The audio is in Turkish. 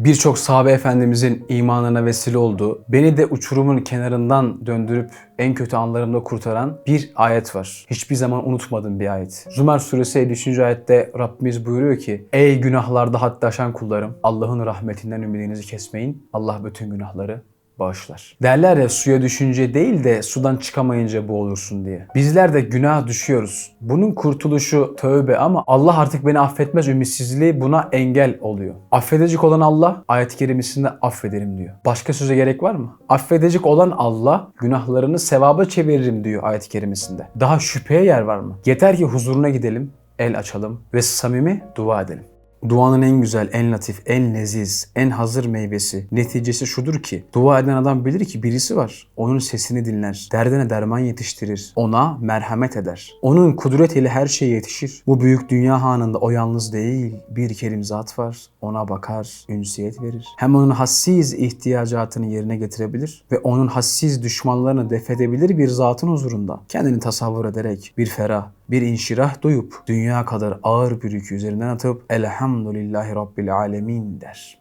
Birçok sahabe efendimizin imanına vesile olduğu, beni de uçurumun kenarından döndürüp en kötü anlarımda kurtaran bir ayet var. Hiçbir zaman unutmadığım bir ayet. Zümer suresi 53. ayette Rabbimiz buyuruyor ki Ey günahlarda haddaşan kullarım Allah'ın rahmetinden ümidinizi kesmeyin. Allah bütün günahları bağışlar. Derler ya suya düşünce değil de sudan çıkamayınca boğulursun diye. Bizler de günah düşüyoruz. Bunun kurtuluşu tövbe ama Allah artık beni affetmez ümitsizliği buna engel oluyor. Affedecek olan Allah ayet-i kerimesinde affederim diyor. Başka söze gerek var mı? Affedecek olan Allah günahlarını sevaba çeviririm diyor ayet-i kerimesinde. Daha şüpheye yer var mı? Yeter ki huzuruna gidelim, el açalım ve samimi dua edelim. Duanın en güzel, en latif, en leziz, en hazır meyvesi, neticesi şudur ki dua eden adam bilir ki birisi var. Onun sesini dinler, derdine derman yetiştirir, ona merhamet eder. Onun kudretiyle her şey yetişir. Bu büyük dünya hanında o yalnız değil, bir kerim zat var. Ona bakar, ünsiyet verir. Hem onun hassiz ihtiyacatını yerine getirebilir ve onun hassiz düşmanlarını def edebilir bir zatın huzurunda. Kendini tasavvur ederek bir ferah, bir inşirah duyup dünya kadar ağır bir yükü üzerinden atıp elhamdülillahi rabbil alemin der.